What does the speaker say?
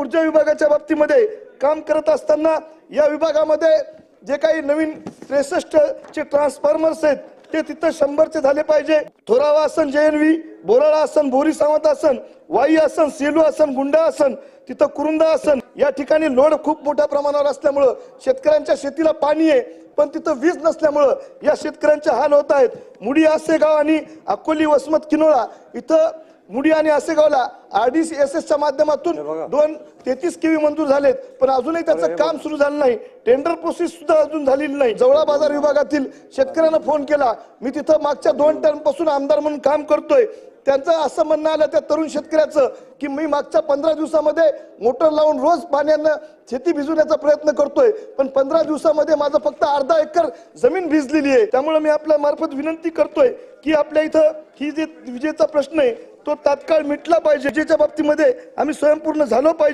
ऊर्जा विभागाच्या बाबतीमध्ये काम करत असताना या विभागामध्ये जे काही नवीन त्रेसष्ट चे ट्रान्सफॉर्मर्स आहेत ते तिथं शंभरचे झाले पाहिजे. थोरावा आसन जेएनवी बोराळा आसन बोरी सावंत आसन वाई आसन सेलू आसन गुंडा आसन तिथं कुरुंदा आसन. या ठिकाणी लोड खूप मोठ्या प्रमाणावर असल्यामुळं शेतकऱ्यांच्या शेतीला पाणी आहे. पण तिथं वीज नसल्यामुळं या शेतकऱ्यांचे हाल होत आहेत. मुडी आसेगाव आणि अकोली वसमत किनोळा इथं मुडी आणि आसेगावला आरडीसी एस एसच्या माध्यमातून दोन तेहतीस केवी मंजूर झालेत. पण अजूनही त्याचं काम सुरू झालं नाही. टेंडर प्रोसेस सुद्धा अजून झालेली नाही. जवळा बाजार विभागातील शेतकऱ्यांना फोन केला. मी तिथं मागच्या दोन टर्मपासून आमदार म्हणून काम करतोय. त्यांचं असं म्हणणं आलं त्या तरुण शेतकऱ्याचं की मी मागच्या पंधरा दिवसामध्ये मोटर लावून रोज पाण्यानं शेती भिजवण्याचा प्रयत्न करतोय पण पंधरा दिवसामध्ये माझं फक्त अर्धा एकर जमीन भिजलेली आहे. त्यामुळे मी आपल्या मार्फत विनंती करतोय की आपल्या इथं ही जे विजेचा प्रश्न आहे तो तात्काळ मिटला पाहिजे. विजेच्या बाबतीमध्ये आम्ही स्वयंपूर्ण झालो पाहिजे.